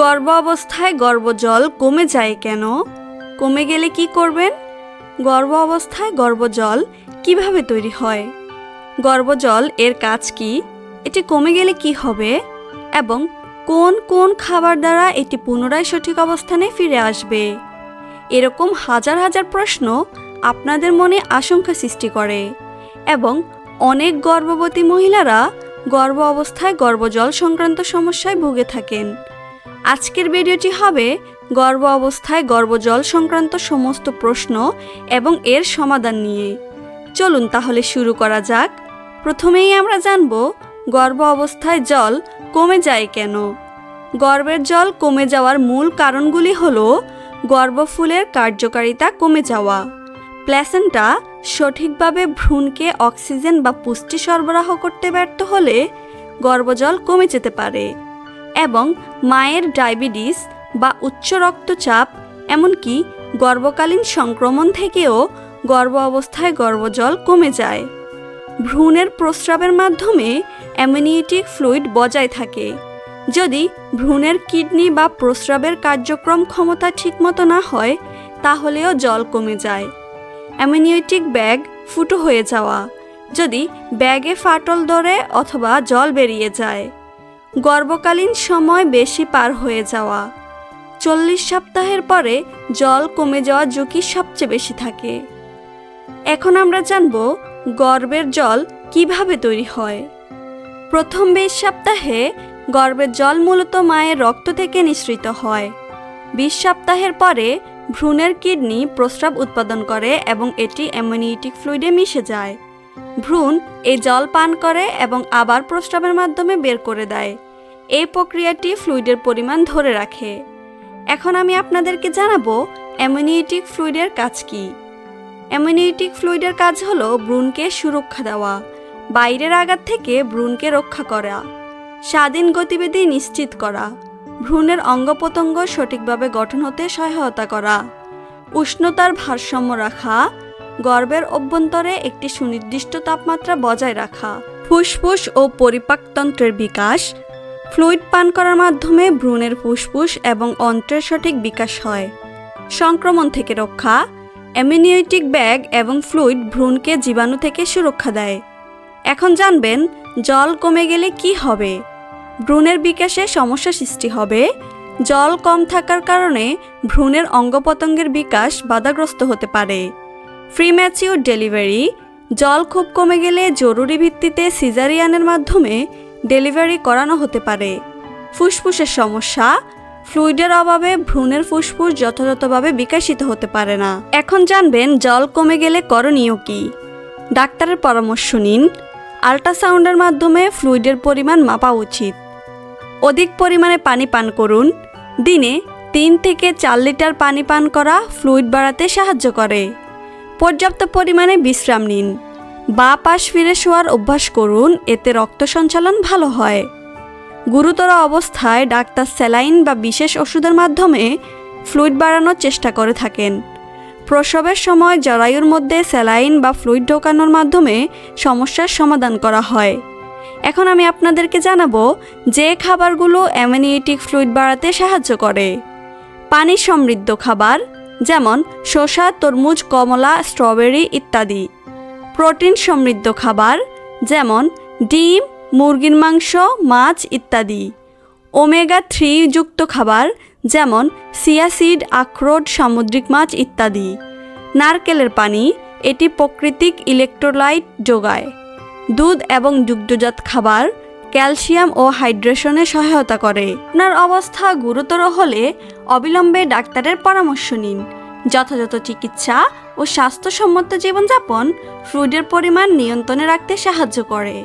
গর্ভ অবস্থায় গর্ভজল কমে যায় কেন? কমে গেলে কি করবেন? গর্ভ অবস্থায় গর্ভজল কীভাবে তৈরি হয়? গর্ভজল এর কাজ কি? এটি কমে গেলে কি হবে? এবং কোন কোন খাবার দ্বারা এটি পুনরায় সঠিক অবস্থানে ফিরে আসবে? এরকম হাজার হাজার প্রশ্ন আপনাদের মনে আশঙ্কা সৃষ্টি করে। এবং অনেক গর্ভবতী মহিলারা গর্ভ অবস্থায় গর্ভজল সংক্রান্ত সমস্যায় ভুগে থাকেন। আজকের ভিডিওটি হবে গর্ভ অবস্থায় গর্ভজল সংক্রান্ত সমস্ত প্রশ্ন এবং এর সমাধান নিয়ে। চলুন তাহলে শুরু করা যাক। প্রথমেই আমরা জানব গর্ভ অবস্থায় জল কমে যায় কেন। গর্ভের জল কমে যাওয়ার মূল কারণগুলি হল গর্ভফুলের কার্যকারিতা কমে যাওয়া প্ল্যাসেন্টা সঠিকভাবে ভ্রূণকে অক্সিজেন বা পুষ্টি সরবরাহ করতে ব্যর্থ হলে গর্ভজল কমে যেতে পারে। এবং মায়ের ডায়াবেটিস বা উচ্চ রক্তচাপ, এমনকি গর্ভকালীন সংক্রমণ থেকেও গর্ভ অবস্থায় গর্ভজল কমে যায়। ভ্রূণের প্রস্রাবের মাধ্যমে অ্যামিনিয়েটিক ফ্লুইড বজায় থাকে। যদি ভ্রূণের কিডনি বা প্রস্রাবের কার্যক্রম ক্ষমতা ঠিকমতো না হয়, তাহলেও জল কমে যায়। অ্যামিনিয়েটিক ব্যাগ ফুটো হয়ে যাওয়া। যদি ব্যাগে ফাটল ধরে অথবা জল বেরিয়ে যায়। গর্ভকালীন সময় বেশি পার হয়ে যাওয়া। চল্লিশ সপ্তাহের পরে জল কমে যাওয়ার ঝুঁকি সবচেয়ে বেশি থাকে। এখন আমরা জানব গর্ভের জল কীভাবে তৈরি হয়। প্রথম বিশ সপ্তাহে গর্ভের জল মূলত মায়ের রক্ত থেকে নিঃসৃত হয়। বিশ সপ্তাহের পরে ভ্রূণের কিডনি প্রস্রাব উৎপাদন করে এবং এটি অ্যামোনিয়েটিক ফ্লুইডে মিশে যায়। ভ্রূণ এই জল পান করে এবং আবার প্রস্রাবের মাধ্যমে বের করে দেয়। এই প্রক্রিয়াটি ফ্লুইডের পরিমাণ ধরে রাখে। এখন আমি আপনাদেরকে জানাব অ্যামোনিয়েটিক ফ্লুইডের কাজ কী। অ্যামোনিয়েটিক ফ্লুইডের কাজ হলো ভ্রূণকে সুরক্ষা দেওয়া, বাইরের আঘাত থেকে ভ্রূণকে রক্ষা করা, স্বাধীন গতিবিধি নিশ্চিত করা, ভ্রূণের অঙ্গ প্রত্যঙ্গ সঠিকভাবে গঠন হতে সহায়তা করা, উষ্ণতার ভারসাম্য রাখা, গর্ভের অভ্যন্তরে একটি সুনির্দিষ্ট তাপমাত্রা বজায় রাখা, ফুসফুস ও পরিপাকতন্ত্রের বিকাশ ফ্লুইড পান করার মাধ্যমে ভ্রূণের ফুসফুস এবং অন্ত্রের সঠিক বিকাশ হয়। সংক্রমণ থেকে রক্ষা অ্যামিনিওটিক ব্যাগ এবং ফ্লুইড ভ্রূণকে জীবাণু থেকে সুরক্ষা দেয়। এখন জানবেন, জল কমে গেলে কি হবে? ভ্রূণের বিকাশে সমস্যা সৃষ্টি হবে। জল কম থাকার কারণে ভ্রূণের অঙ্গপতঙ্গের বিকাশ বাধাগ্রস্ত হতে পারে। ফ্রি ম্যাচিউর ডেলিভারি জল খুব কমে গেলে জরুরি ভিত্তিতে সিজারিয়ানের মাধ্যমে ডেলিভারি করানো হতে পারে। ফুসফুসের সমস্যা, ফ্লুইডের অভাবে ভ্রূণের ফুসফুস যথাযথভাবে বিকশিত হতে পারে না। এখন জানবেন জল কমে গেলে করণীয় কি। ডাক্তারের পরামর্শ নিন। আল্ট্রাসাউন্ডের মাধ্যমে ফ্লুইডের পরিমাণ মাপা উচিত। অধিক পরিমাণে পানি পান করুন। দিনে তিন থেকে চার লিটার পানি পান করা ফ্লুইড বাড়াতে সাহায্য করে। পর্যাপ্ত পরিমাণে বিশ্রাম নিন। বা পাশ ফিরে শোয়ার অভ্যাস করুন, এতে রক্ত সঞ্চালন ভালো হয়। গুরুতর অবস্থায় ডাক্তার স্যালাইন বা বিশেষ ওষুধের মাধ্যমে ফ্লুইড বাড়ানোর চেষ্টা করে থাকেন। প্রসবের সময় জরায়ুর মধ্যে স্যালাইন বা ফ্লুইড ঢোকানোর মাধ্যমে সমস্যার সমাধান করা হয়। এখন আমি আপনাদেরকে জানাব যে খাবারগুলো অ্যামিনিয়েটিক ফ্লুইড বাড়াতে সাহায্য করে। পানি সমৃদ্ধ খাবার, যেমন শসা, তরমুজ, কমলা, স্ট্রবেরি ইত্যাদি। প্রোটিন সমৃদ্ধ খাবার, যেমন ডিম, মুরগির মাংস, মাছ ইত্যাদি। ওমেগা থ্রি যুক্ত খাবার, যেমন সিয়াসিড আখরোট, সামুদ্রিক মাছ ইত্যাদি। নারকেলের পানি, এটি প্রাকৃতিক ইলেকট্রোলাইট যোগায়। দুধ এবং দুগ্ধজাত খাবার, ক্যালসিয়াম ও হাইড্রেশনে সহায়তা করে। আপনার অবস্থা গুরুতর হলে অবিলম্বে ডাক্তারের পরামর্শ নিন। যথাযথ চিকিৎসা ও স্বাস্থ্যসম্মত জীবনযাপন ফ্লুইডের পরিমাণ নিয়ন্ত্রণে রাখতে সাহায্য করে।